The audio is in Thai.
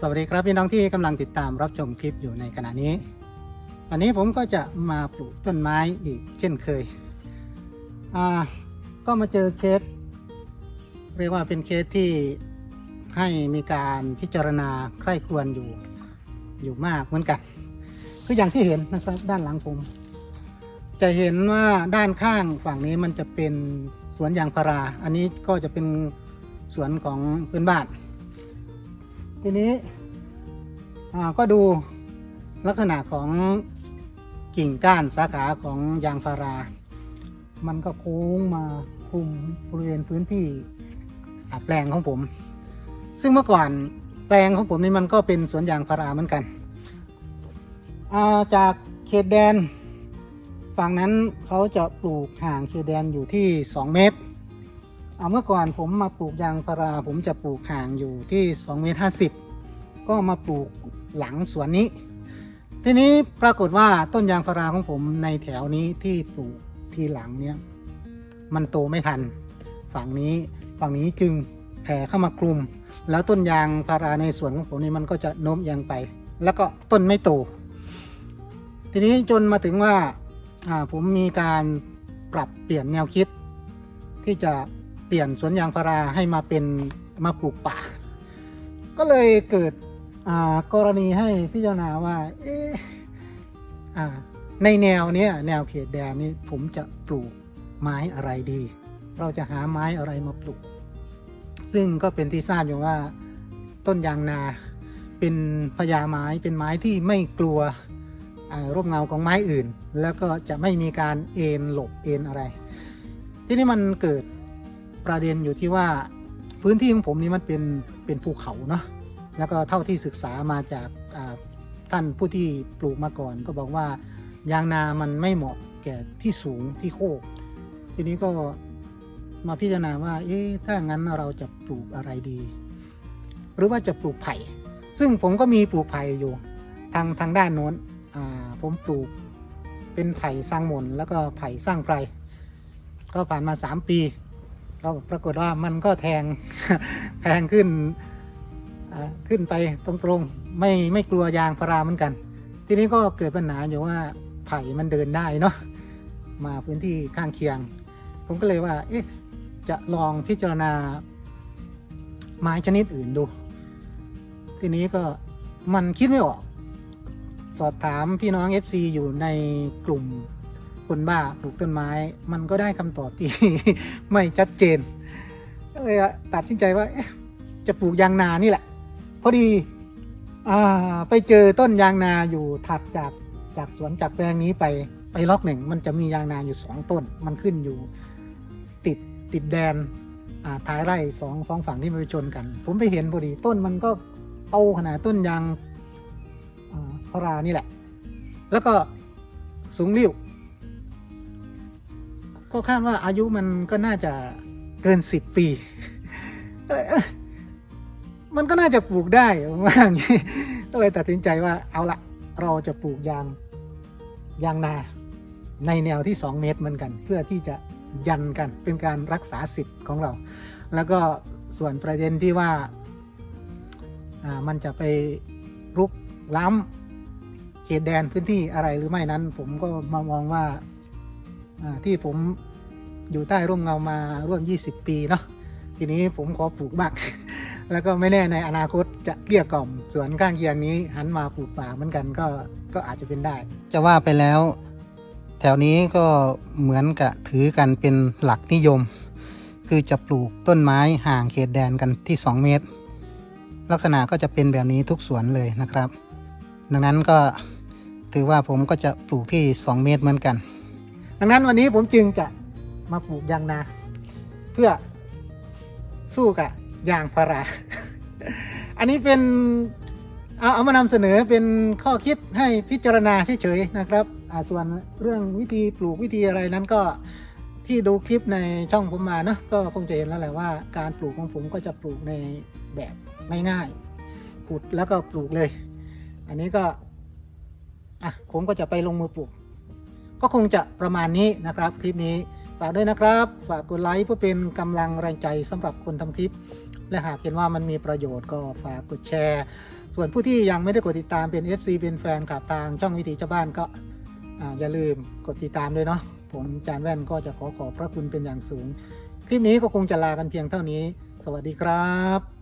สวัสดีครับพี่น้องที่กำลังติดตามรับชมคลิปอยู่ในขณะนี้ วันนี้ผมก็จะมาปลูกต้นไม้อีกเช่นเคย อ่า ก็มาเจอเคส เรียกว่าเป็นเคสที่ให้มีการพิจารณาใคร่ควญอยู่อยู่มากเหมือนกันคืออย่างที่เห็นนะครับด้านหลังผม จะเห็นว่าด้านข้างฝั่งนี้มันจะเป็นสวนยางพารา อันนี้ก็จะเป็นสวนของเพื่อนบ้าน ทีนี้ก็ดูลักษณะของกิ่งก้านสาขาของยางพารา มันก็โค้งมาคุมบริเวณพื้นที่อ่าแปลงของผม ซึ่งเมื่อก่อนแปลงของผมนี่มันก็เป็นสวนยางพาราเหมือนกันาจากเขตแดน ฝั่งนั้นเขาจะปลูกห่างเขตแดนอยู่ที่ 2 เมตร เอาเมื่อก่อนผมมาปลูกยางพารา ผมจะปลูกห่างอยู่ที่2เมตร50ก็มาปลูกหลังสวนนี้ ทีนี้ปรากฏว่าต้นยางพาราของผมในแถวนี้ที่ปลูกทีหลังเนี่ยมันโตไม่ทัน ฝั่งนี้ฝั่งนี้จึงแผ่เข้ามาคลุม แล้วต้นยางพาราในสวนของผมนี่มันก็จะโน้มเอียงไป แล้วก็ต้นไม่โต ทีนี้จนมาถึงว่าผมมีการปรับเปลี่ยนแนวคิดที่จะ เปลี่ยนสวนยางพาราให้มาเป็นมาปลูกป่า ก็เลยเกิดกรณีให้พิจารณาว่าเอาในแนวเนี้ยแนวเขตแดนนี้ผมจะปลูกไม้อะไรดี เราจะหาไม้อะไรมาปลูก ซึ่งก็เป็นที่ทราบอยู่ว่าต้นยางนาเป็นพญาไม้เป็นไม้ที่ไม่กลัวร่มเงาของไม้อื่น แล้วก็จะไม่มีการเอ็นหลบเอ็นอะไร ที่นี่มันเกิด ประเด็นอยู่ที่ว่าพื้นที่ของผมนี่มันเป็นเป็นภูเขาเนาะแล้วก็เท่าที่ศึกษามาจากท่านผู้ที่ปลูกมาก่อน ก็บอกว่ายางนามันไม่เหมาะแก่ที่สูงที่โคก ทีนี้ก็มาพิจารณาว่า เอ๊ะถ้างั้นเราจะปลูกอะไรดี หรือว่าจะปลูกไผ่ ซึ่งผมก็มีปลูกไผ่อยู่ทางทางด้านโน้นผมปลูกเป็นไผ่สร้างมนแล้วก็ไผ่สร้างไพรก็ผ่านมาสา มปีก็ปรากฏว่ามันก็แทงแทงขึ้นขึ้นไปตรงๆไม่ไม่กลัวยางพาราเหมือนกัน ทีนี้ก็เกิดปัญหาอยู่ว่าไผ่มันเดินได้เนาะมาพื้นที่ข้างเคียง ผมก็เลยว่า เอ๊ะจะลองพิจารณาไม้ชนิดอื่นดู ทีนี้ก็มันคิดไม่ออก สอบถามพี่น้อง FC อยู่ในกลุ่ม คนบ้าปลูกต้นไม้ มันก็ได้คำตอบที่ ไม่ชัดเจนก็เลยตัดสินใจว่าจะปลูกยางนานี่แหละ พอดีอไปเจอต้นยางนาอยู่ถัดจากจากสวนจากแปลงนี้ไปไปล็อกหนึ่งมันจะมียางนาอยู่สองต้น มันขึ้นอยู่ติดติดแดนท้ายไร่สองสองฝั่งที่มันไปชนกัน ผมไปเห็นพอดีต้นมันก็โตขนาดต้นยางพารานี่แหละ แล้วก็สูงริ้ว ก็คาดว่าอายุมันก็น่าจะเกินสิบปีมันก็น่าจะปลูกได้มาอย่างนี้ก็เลยตัดสินใจว่าเอาละเราจะปลูกยางยางนาในแนวที่ 2 เมตรเหมือนกัน เพื่อที่จะยันกันเป็นการรักษาสิทธิ์ของเรา แล้วก็ส่วนประเด็นที่ว่ามันจะไปรุกล้ำเขตแดนพื้นที่อะไรหรือไม่นั้น ผมก็มามองว่า ที่ผมอยู่ใต้ร่มเงามาร่วม 20 ปีเนาะทีนี้ผมขอปลูกบ้าง แล้วก็ไม่แน่ในอนาคตจะเกลี้ยกล่อมสวนข้างเคียงนี้หันมาปลูกป่าเหมือนกันก็ก็อาจจะเป็นได้ จะว่าไปแล้ว แถวนี้ก็เหมือนกับถือกันเป็นหลักนิยม คือจะปลูกต้นไม้ห่างเขตแดนกันที่ 2 เมตร ลักษณะก็จะเป็นแบบนี้ทุกสวนเลยนะครับ ดังนั้นก็ถือว่าผมก็จะปลูกที่ 2 เมตรเหมือนกัน ดังนั้นวันนี้ผมจึงจะมาปลูกยางนา เพื่อสู้กับยางพารา อันนี้เป็นเอาเอามานำเสนอเป็นข้อคิดให้พิจารณาเฉยๆนะครับส่วนเรื่องวิธีปลูกวิธีอะไรนั้นก็ที่ดูคลิปในช่องผมมาเนะก็คงจะเห็นแล้วแหละว่าการปลูกของผมก็จะปลูกในแบบง่ายๆขุดแล้วก็ปลูกเลย อันนี้ก็อะผมก็จะไปลงมือปลูก ก็คงจะประมาณนี้นะครับ คลิปนี้ฝากด้วยนะครับ ฝากกดไลค์เพื่อเป็นกำลังแรงใจสำหรับคนทำคลิป และหากเห็นว่ามันมีประโยชน์ก็ฝากกดแชร์ ส่วนผู้ที่ยังไม่ได้กดติดตามเป็น FC เป็นแฟนขับทางช่องวิถีชาวบ้านก็อ่าอย่าลืมกดติดตามด้วยเนาะผมจานแว่นก็จะขอขอบพระคุณเป็นอย่างสูง คลิปนี้ก็คงจะลากันเพียงเท่านี้ สวัสดีครับ